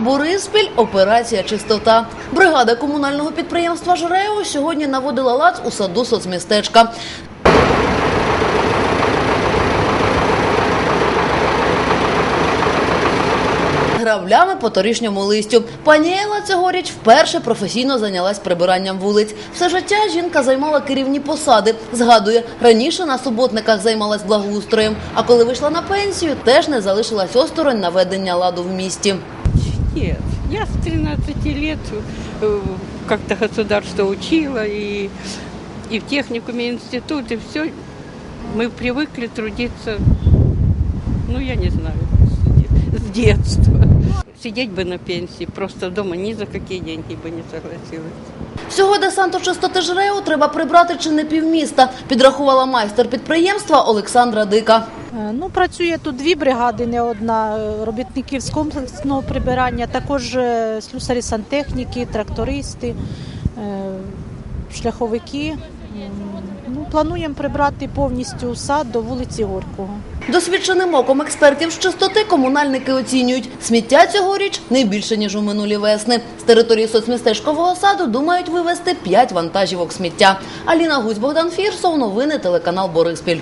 Бориспіль операція чистота. Бригада комунального підприємства «Жрео» сьогодні наводила лад у саду соцмістечка. Граблями по торішньому листю. Пані Ела цьогоріч вперше професійно зайнялась прибиранням вулиць. Все життя жінка займала керівні посади. Згадує, раніше на суботниках займалась благоустроєм, а коли вийшла на пенсію, теж не залишилась осторонь наведення ладу в місті Нет, я с 13 лет э, как-то государство учило, и, и в техникуме, и институте, все. Мы привыкли трудиться, ну, я не знаю, с де- с детства. Сидеть бы на пенсии, просто дома ни за какие деньги бы не согласилась. Всього десанту чистоти «Жрео» треба прибрати чи не півміста, підрахувала майстер підприємства Олександра Дика. Е, Ну, працює тут дві бригади, не одна е, робітників з комплексного прибирання, також е, слюсарі сантехніки, трактористи, шляховики. Ну, плануємо прибрати повністю сад до вулиці Горького. Досвідченим оком експертів з чистоти комунальники оцінюють, сміття цьогоріч не більше, ніж у минулі весни. З території соцмістечкового саду думають вивезти 5 вантажівок сміття. Аліна Гусь, Богдан Фірсов, новини телеканал Бориспіль.